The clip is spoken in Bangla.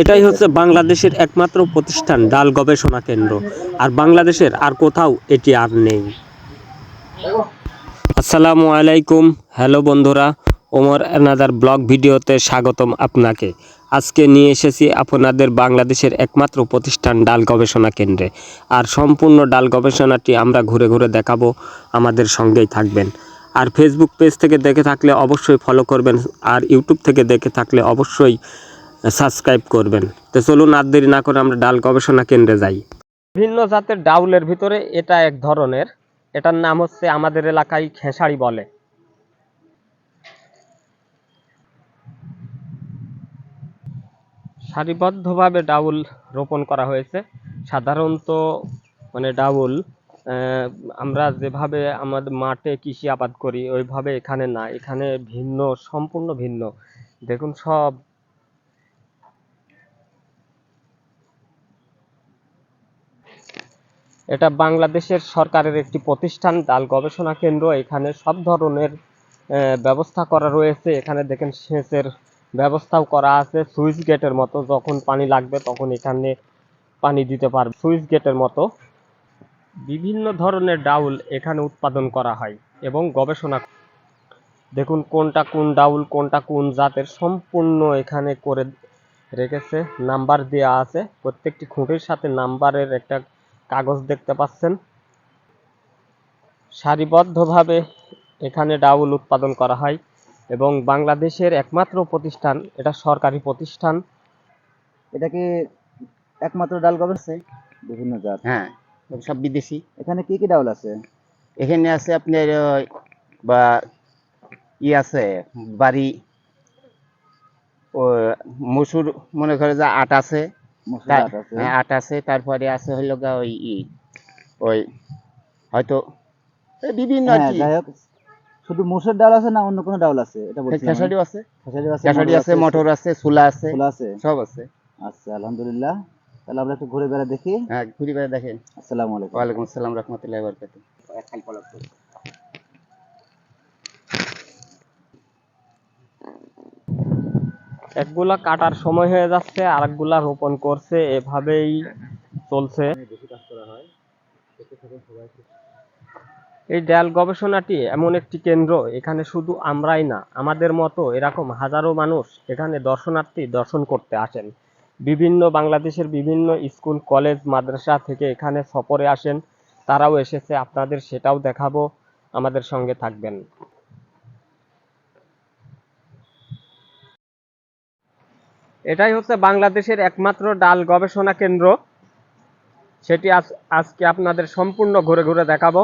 এটাই হচ্ছে বাংলাদেশের একমাত্র প্রতিষ্ঠান, ডাল গবেষণা কেন্দ্র। আর বাংলাদেশের আর কোথাও এটি আর নেই। আসসালামু আলাইকুম, হ্যালো বন্ধুরা, ওমর এনাদার ব্লগ ভিডিওতে স্বাগতম আপনাকে। আজকে নিয়ে এসেছি আপনাদের বাংলাদেশের একমাত্র প্রতিষ্ঠান, ডাল গবেষণা কেন্দ্রে। আর সম্পূর্ণ ডাল গবেষণাটি আমরা ঘুরে ঘুরে দেখাবো, আমাদের সঙ্গেই থাকবেন। আর ফেসবুক পেজ থেকে দেখে থাকলে অবশ্যই ফলো করবেন, আর ইউটিউব থেকে দেখে থাকলে অবশ্যই সাবস্ক্রাইব করবেন। তো চলুন আর দেরি না করে আমরা ডাল গবেষণা কেন্দ্রে যাই। ভিন্ন জাতের ডাউলের ভিতরে এটা এক ধরনের। এটার নাম হচ্ছে আমাদের এলাকায় খেসারি বলে। সারিবদ্ধভাবে ডাউল রোপণ করা হয়েছে। সাধারণত মানে ডাউল আমরা যেভাবে আমাদের মাঠে কৃষি আবাদ করি, ওইভাবে এখানে না। এখানে ভিন্ন, সম্পূর্ণ ভিন্ন। দেখুন সব এটা বাংলাদেশের সরকারের একটি প্রতিষ্ঠান, ডাল গবেষণা কেন্দ্র। এখানে সব ধরনের ব্যবস্থা করা রয়েছে। এখানে দেখেন সেচের ব্যবস্থাও করা আছে। সুইচ গেটের মতো যখন পানি লাগবে তখন এখানে পানি দিতে পারবে। সুইচ গেটের মতো বিভিন্ন ধরনের ডাউল এখানে উৎপাদন করা হয় এবং গবেষণা দেখুন কোনটা কোন ডাউল, কোনটা কোন জাতের সম্পূর্ণ এখানে করে রেখেছে। নাম্বার দেওয়া আছে। প্রত্যেকটি খুঁটির সাথে নাম্বারের একটা কাগজ দেখতে পাচ্ছেন। সারিবদ্ধভাবে এখানে ডাউল উৎপাদন করা হয় এবং বাংলাদেশের একমাত্র প্রতিষ্ঠান এটা সরকারি প্রতিষ্ঠান। এটা কি একমাত্র ডাল গবেষে বিভিন্ন জাত। হ্যাঁ সব বিদেশি। এখানে কি কি ডাউল আছে? এখানে আছে আপনার বা ই আছে বাড়ি ও মসুর মনে করে যে আট আছে। আট আছে। হ্যাঁ, আছে তারপরে আছে হইল গা ওই ই ওই হয়তো বিভিন্ন হ্যাঁ শুধু মুসুর ডাল আছে না অন্য কোনো ডাউল আছে? এটা বলছি খেসারিও আছে। আছে খেসারি আছে মটর আছে ছোলা আছে ছোলা আছে। সব আছে। আচ্ছা আলহামদুলিল্লাহ। তাহলে আমরা একটু ঘুরে বেড়া দেখি। হ্যাঁ ঘুরি বেড়ে দেখেন। আসসালামু আলাইকুম। ওয়ালাইকুম আসসালাম রহমতুল্লাহ বরকাত একগুলা কাটার সময় হয়ে যাচ্ছে আর একগুলা রোপণ করছে এভাবেই চলছে। এই ডাল গবেষণাটি এমন একটি কেন্দ্র এখানে শুধু আমরাই না আমাদের মতো এরকম হাজারো মানুষ এখানে দর্শনার্থী দর্শন করতে আসেন। বিভিন্ন বাংলাদেশের বিভিন্ন স্কুল কলেজ মাদ্রাসা থেকে এখানে সফরে আসেন তারাও এসেছে আপনাদের সেটাও দেখাবো আমাদের সঙ্গে থাকবেন। এটাই হচ্ছে বাংলাদেশের একমাত্র ডাল গবেষণা কেন্দ্র। সেটি আজ আজকে আপনাদের সম্পূর্ণ ঘুরে ঘুরে দেখাবো।